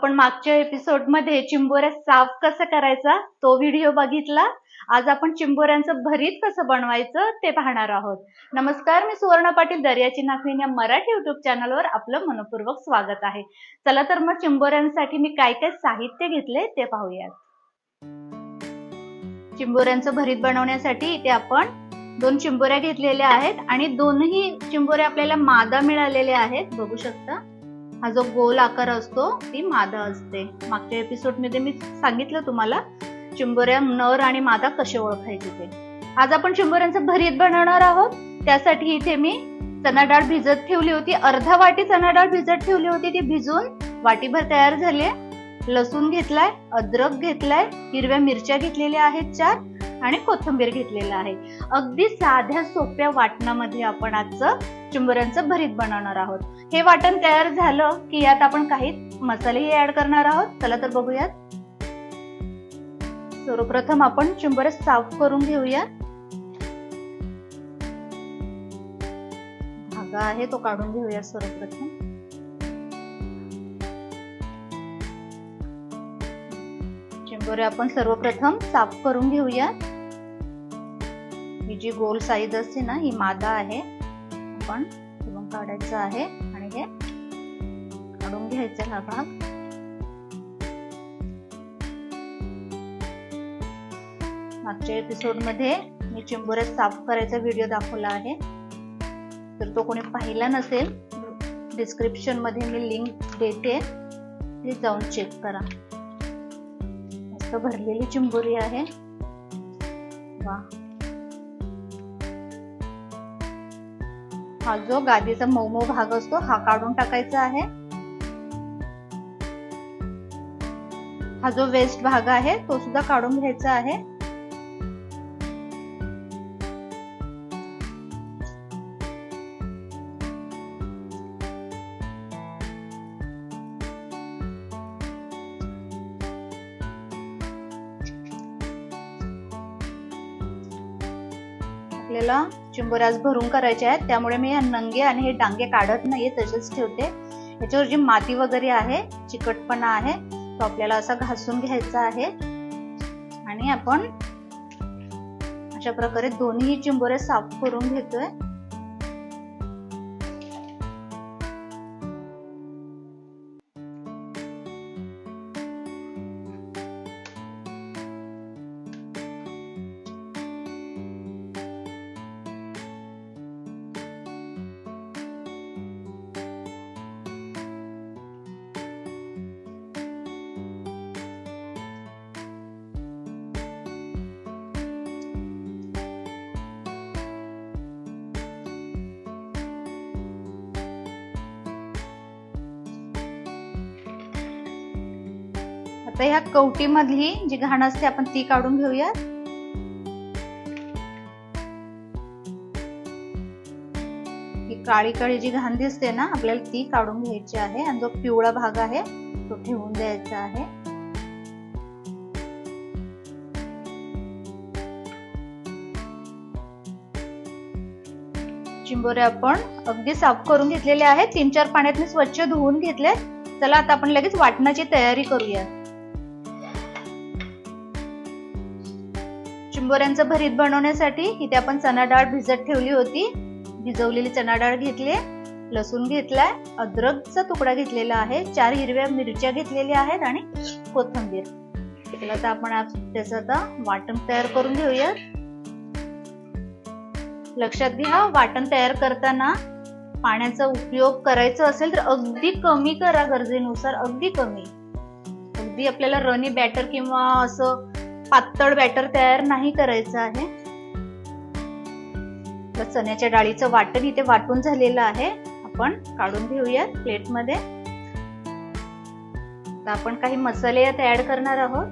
आपण मागच्या एपिसोडमध्ये चिंबोऱ्या साफ कसं करायचा तो व्हिडिओ बघितला. आज आपण चिंबोऱ्यांचं भरीत कसं बनवायचं ते पाहणार आहोत. नमस्कार मी सुवर्ण पाटील दर्याची नाखवीन या मराठी युट्यूब चॅनलवर आपलं मनपूर्वक स्वागत आहे. चला तर मग चिंबोऱ्यांसाठी मी काय काय साहित्य घेतले ते पाहूयात. चिंबोऱ्यांचं भरीत बनवण्यासाठी इथे आपण दोन चिंबोऱ्या घेतलेल्या आहेत आणि दोनही चिंबोऱ्या आपल्याला मादा मिळालेल्या आहेत बघू शकता. हा जो गोल आकार असतो ती मादा असते. मागच्या एपिसोडमध्ये मी सांगितलं तुम्हाला चिंबोऱ्या नर आणि मादा कसे ओळखायचे ते. आज आपण चिंबोऱ्यांचं भरीत बनवणार आहोत. त्यासाठी इथे मी चना डाळ भिजत ठेवली होती. अर्धा वाटी चना डाळ भिजत ठेवली होती. ती भिजून वाटीभर तयार झाली लसूण घेतलाय अद्रक घेतलाय हिरव्या मिरच्या घेतलेल्या आहेत चार. आणि कोथिंबीर घेतलेला आहे. अगदी साध्या सोप्या वाटणामध्ये आपण आजचं चुंबरांचं भरीत बनवणार आहोत. हे वाटण तयार झालं की यात आपण काही मसालेही ऍड करणार आहोत. चला तर बघूयात. सर्वप्रथम आपण चुंबर साफ करून घेऊया धागा आहे तो काढून घेऊया सर्वप्रथम. बरं आपण सर्वप्रथम साफ करून घेऊया. ही जी गोल साईज असते ना ही मादा आहे. आपण चिरून काढायचं आहे आणि हे काढून घ्यायचा हा भाग. मागच्या एपिसोडमध्ये मी चिंबोऱ्या साफ करायचा व्हिडिओ दाखवला आहे. तर तो कोणी पाहिला नसेल डिस्क्रिप्शनमध्ये मी लिंक देते. प्लीज जाऊन चेक करा. मस्त भरलेली चिंबोरी आहे. वा. हा जो गादीचा मऊ मऊ भाग असतो हा काढून टाकायचा आहे. हा जो वेस्ट भाग आहे तो सुद्धा काढून घ्यायचा आहे. आपल्याला चिंबोऱ्यास भरून करायचे आहेत. त्यामुळे मी नंगे आणि हे डांगे काढत नाहीये तसेच ठेवते. याच्यावर जी माती वगैरे आहे चिकटपणा आहे तो आपल्याला असा घासून घ्यायचा आहे. आणि आपण अशा प्रकारे दोन्ही चिंबोरे साफ करून घेतोय. आता ह्या कवटी मधली जी घाण असते आपण ती काढून घेऊयात. ही काळी काळी जी घाण दिसते ना आपल्याला ती काढून घ्यायची आहे. आणि जो पिवळा भाग आहे तो ठेवून द्यायचा आहे. चिंबोरे आपण अगदी साफ करून घेतलेले आहेत. तीन चार पाण्यात मी स्वच्छ धुवून घेतले चला आता आपण लगेच वाटणाची तयारी करूया बोऱ्यांचं भरीत बनवण्यासाठी इथे आपण चना डाळ भिजत ठेवली होती. भिजवलेली चना डाळ घेतली लसूण घेतलाय. अद्रकचा तुकडा घेतलेला आहे. चार हिरव्या मिरच्या घेतलेल्या आहेत आणि कोथंबीर. त्याला तर आपण त्याचं आता वाटण तयार करून घेऊया. लक्षात घ्या वाटण तयार करताना पाण्याचा उपयोग करायचा असेल तर अगदी कमी करा गरजेनुसार. अगदी कमी. अगदी आपल्याला रनी बॅटर किंवा असं पातळ बॅटर तयार नाही करायचं आहे. चण्याच्या डाळीचं वाटण इथे वाटून झालेलं आहे. आपण काढून घेऊयात प्लेटमध्ये. तर आपण काही मसाले यात ऍड करणार आहोत.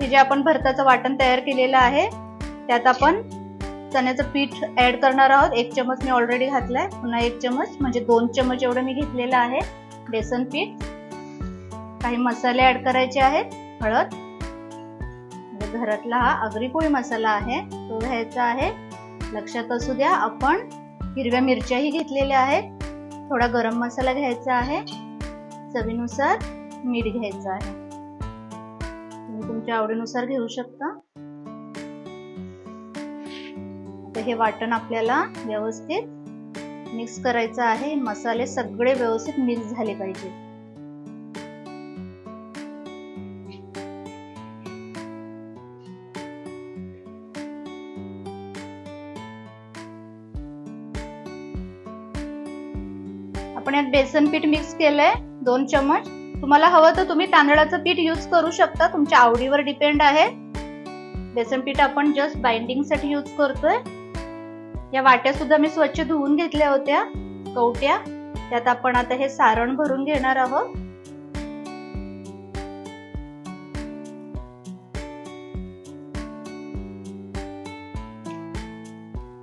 हे जे आपण भरताचं वाटण तयार केलेलं आहे त्यात आपण चण्याचं पीठ ऍड करणार आहोत. एक चमच मी ऑलरेडी घातलाय. पुन्हा एक चमच म्हणजे दोन चमच एवढं मी घेतलेलं आहे. बेसन पीठ काही मसाले ऍड करायचे आहेत हळद. घरातला हा आगरी मसाला आहे तो घ्यायचा आहे. लक्षात असू द्या आपण हिरव्या मिरच्याही घेतलेल्या आहेत. थोडा गरम मसाला घ्यायचा आहे. चवीनुसार मीठ घ्यायचं आहे. तुम्ही तुमच्या आवडीनुसार घेऊ शकता. हे वाटण आपल्याला व्यवस्थित मिक्स करायचं आहे. मसाले सगळे व्यवस्थित मिक्स झाले पाहिजे. आपण यात बेसन पीठ मिक्स केलंय दोन चमच तुम्हाला हवं तर तुम्ही तांदळाचं पीठ यूज करू शकता. तुमच्या आवडीवर डिपेंड आहे. बेसन पीठ आपण जस्ट बाइंडिंगसाठी यूज करतोय. या वाट्या सुद्धा मी स्वच्छ धुवून घेतल्या होत्या. कवट्या. त्यात आपण आता हे सारण भरून घेणार आहोत.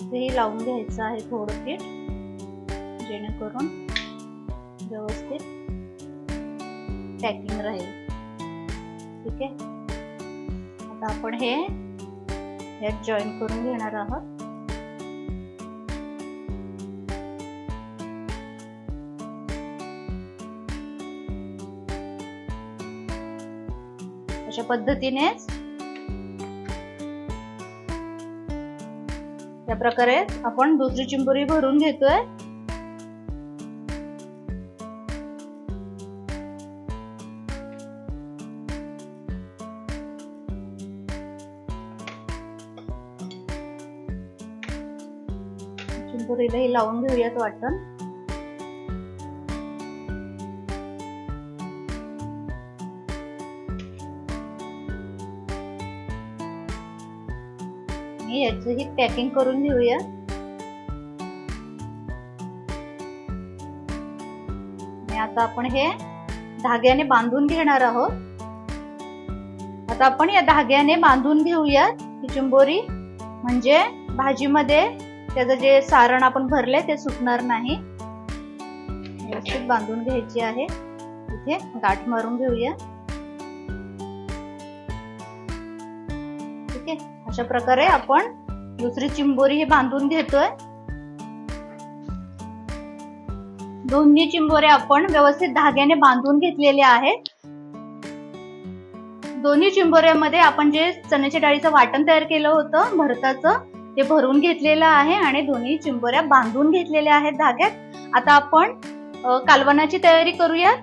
इथेही लावून घ्यायचं आहे थोडं पीठ जेणेकरून व्यवस्थित पॅकिंग राहील. ठीक आहे? आता आपण हे यात जॉईन करून घेणार आहोत. पद्धतीनेच त्या प्रकारे आपण दुसरी चिंबोरी भरून घेतोय. चिंबोरीलाही लावून घेऊयात वाटण. याचं ही पॅकिंग करून घेऊया. आता आपण हे धाग्याने बांधून घेणार आहोत. आता आपण या धाग्याने बांधून घेऊया ही चिंबोरी. म्हणजे भाजीमध्ये त्याचं जे सारण आपण भरले ते सुटणार नाही. व्यवस्थित बांधून घ्यायची आहे. इथे गाठ मारून घेऊया. ठीक आहे? अशा प्रकारे आपण दुसरी चिंबोरी हे बांधून घेतोय. दोन्ही चिंबोऱ्या आपण व्यवस्थित धाग्याने बांधून घेतलेल्या आहेत. दोन्ही चिंबोऱ्यामध्ये आपण जे चण्याच्या डाळीचं वाटण तयार केलं होतं भरताचं ते भरून घेतलेलं आहे आणि दोन्ही चिंबोऱ्या बांधून घेतलेल्या आहेत धाग्यात. आता आपण कालवणाची तयारी करूयात.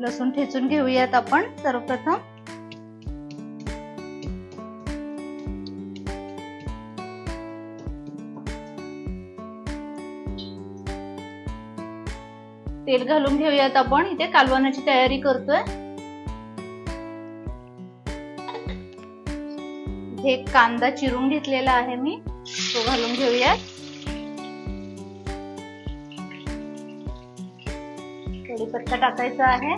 लसूण ठेचून घेऊयात आपण सर्वप्रथम. तेल घालून घेऊयात आपण. इथे कालवणाची तयारी करतोय. इथे कांदा चिरून घेतलेला आहे मी. तो घालून घेऊयात. कढीपत्ता टाकायचा आहे.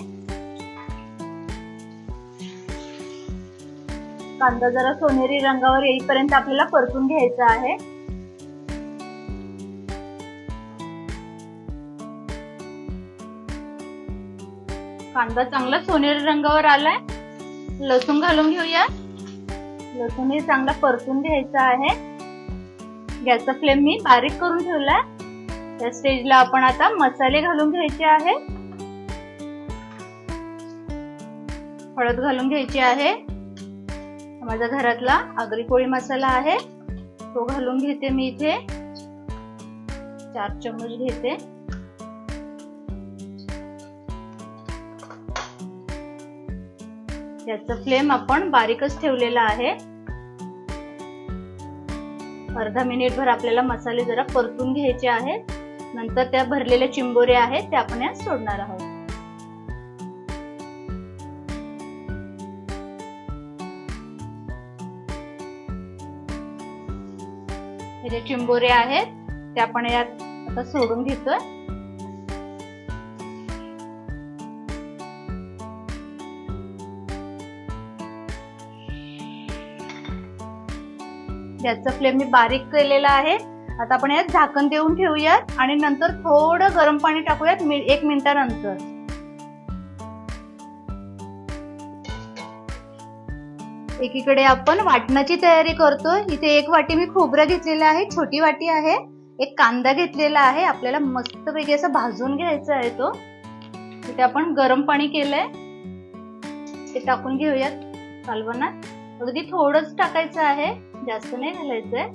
कांदा जरा सोनेरी रंगावर येईपर्यंत आपल्याला परतून घ्यायचा आहे. कांदा चांगला सोनेरी रंगावर आलाय. लसूण घालून घेऊया. लसूण हे चांगला परतून घ्यायचा आहे. गॅसचा फ्लेम मी बारीक करून ठेवलाय. त्या स्टेजला आपण आता मसाले घालून घ्यायचे आहे. हळद घालून घ्यायची आहे. माझ्या घरातला आगरी पोळी मसाला आहे. तो घालून घेते मी इथे. चार चम्मच घेते. याचा फ्लेम आपण बारीकच ठेवलेला आहे. अर्धा मिनिट भर आपल्याला मसाले जरा परतून घ्यायचे आहेत. नंतर त्या भरलेल्या चिंबोऱ्या आहेत त्या आपण यात सोडणार आहोत. हे जे चिंबोरे आहेत ते आपण यात आता सोडून घेतोय. गॅसचा फ्लेम मी बारीक केलेला आहे. आता आपण यात झाकण देऊन ठेवूयात आणि नंतर थोडं गरम पाणी टाकूयात एक मिनिटानंतर. एकीकडे आपण वाटणाची तयारी करतोय. इथे एक वाटी मी खोबरं घेतलेलं आहे छोटी वाटी आहे. एक कांदा घेतलेला आहे. आपल्याला मस्तपैकी असं भाजून घ्यायचा आहे तो. तिथे आपण गरम पाणी केलंय. ते टाकून घेऊयात कालवणात. अगदी थोडंच टाकायचं आहे. जास्त नाही घालायचंय.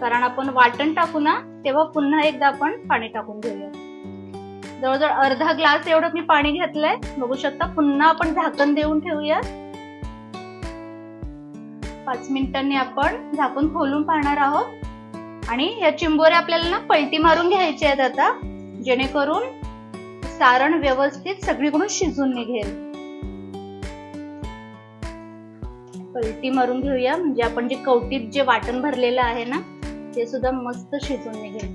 कारण आपण वाटण टाकू ना तेव्हा पुन्हा एकदा आपण पाणी टाकून घेऊया. जवळजवळ अर्धा ग्लास एवढं मी पाणी घेतलंय. बघू शकता पुन्हा आपण झाकण देऊन ठेवूया. पाच मिनिटांनी आपण झाकून खोलून पाहणार आहोत. आणि या चिंबोऱ्या आपल्याला ना पलटी मारून घ्यायच्या आहेत आता. जेणेकरून सारण व्यवस्थित सगळीकडून शिजून निघेल. पलटी मारून घेऊया. म्हणजे आपण जे कवटीत जे वाटण भरलेलं आहे ना ते सुद्धा मस्त शिजून निघेल.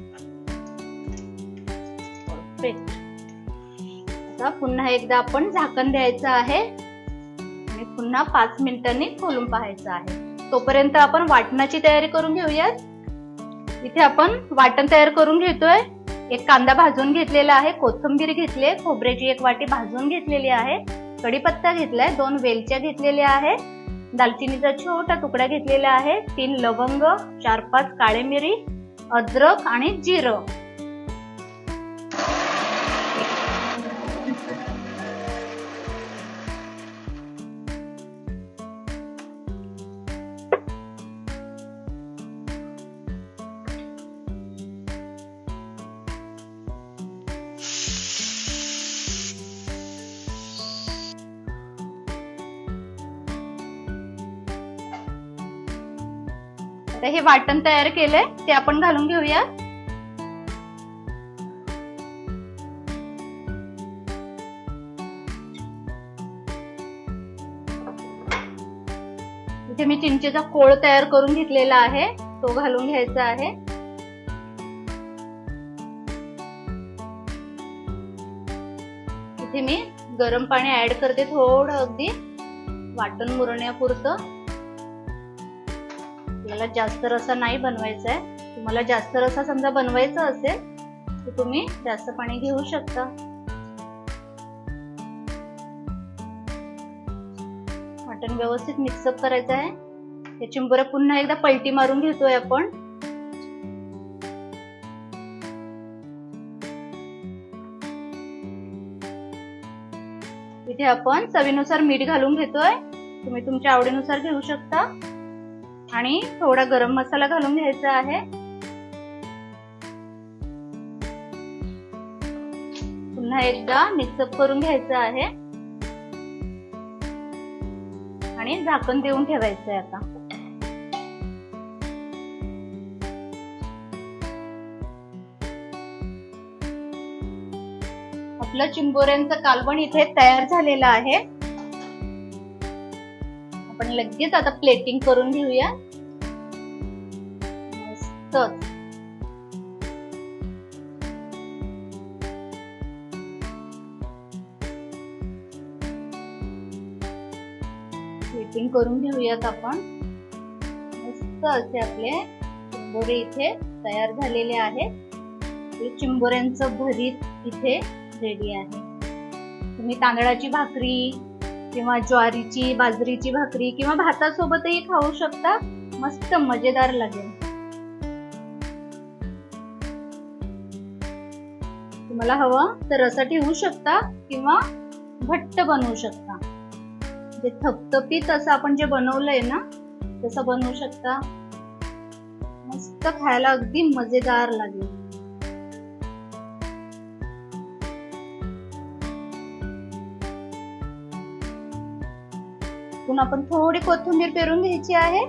आता पुन्हा एकदा आपण झाकण द्यायचं आहे. आणि पुन्हा पाच मिनिटांनी खोलून पाहायचं आहे. तोपर्यंत आपण वाटणाची तयारी करून घेऊयात. इथे आपण वाटण तयार करून घेतोय. एक कांदा भाजून घेतलेला आहे. कोथिंबीर घेतली खोबऱ्याची एक वाटी भाजून घेतलेली आहे. कढीपत्ता घेतलाय. दोन वेलच्या घेतलेल्या आहेत. दालचिनीचा छोटा तुकडा घेतलेला आहे. तीन लवंग चार पाच काळे मिरी अद्रक आणि जिरं. आता हे वाटण तयार केलंय ते आपण घालून घेऊया. इथे मी चिंचेचा कोळ तयार करून घेतलेला आहे तो घालून घ्यायचा आहे. इथे मी गरम पाणी ऍड करते थोडं अगदी वाटण मुरण्यापुरतं. आपल्याला जास्त रसा नाही बनवायचा आहे तुम्हाला जास्त रसा समजा बनवायचा असेल तर तुम्ही जास्त पाणी घेऊ शकता. मटण व्यवस्थित मिक्सअप करायचं आहे. हे चिंबोऱ्या पुन्हा एकदा पलटी मारून घेतोय आपण. इथे आपण चवीनुसार मीठ घालून घेतोय. तुम्ही तुमच्या आवडीनुसार घेऊ शकता. आणि थोडा गरम मसाला घालून घ्यायचा आहे. पुन्हा एकदा मिक्सअप करून घ्यायचं आहे. आणि झाकण देऊन ठेवायचं आहे आता. आपलं चिंबोऱ्यांचं कालवण इथे तयार झालेलं आहे. आपण लगेच आता प्लेटिंग करून घेऊया. मस्त. प्लेटिंग करून घेऊयात आपण. मस्त असे आपले चिंबोरे इथे तयार झालेले आहेत. चिंबोऱ्यांचं भरीत इथे रेडी आहे. तुम्ही तांदळाची भाकरी किंवा ज्वारीची बाजरीची भाकरी किंवा भातासोबतही खाऊ शकता. मस्त मजेदार लागेल. तुम्हाला हवं तर रसा ठेवू शकता किंवा घट्ट बनवू शकता. जे थपथपीत असं आपण जे बनवलंय ना तसं बनवू शकता. मस्त खायला अगदी मजेदार लागेल. आपण थोडी कोथिंबीर पेरून घ्यायची आहे.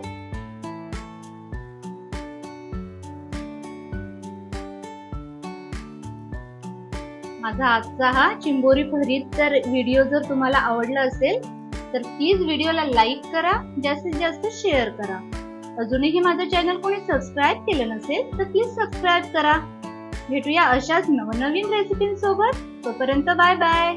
माझा आजचा हा चिंबोरी भरीत तर व्हिडिओ जर तुम्हाला आवडला असेल तर प्लीज व्हिडिओला लाईक करा जास्तीत जास्त शेअर करा. अजूनही माझं चॅनल कोणी सबस्क्राईब केलं नसेल तर प्लीज सबस्क्राईब करा. भेटूया अशाच नवनवीन रेसिपींसोबत तोपर्यंत बाय बाय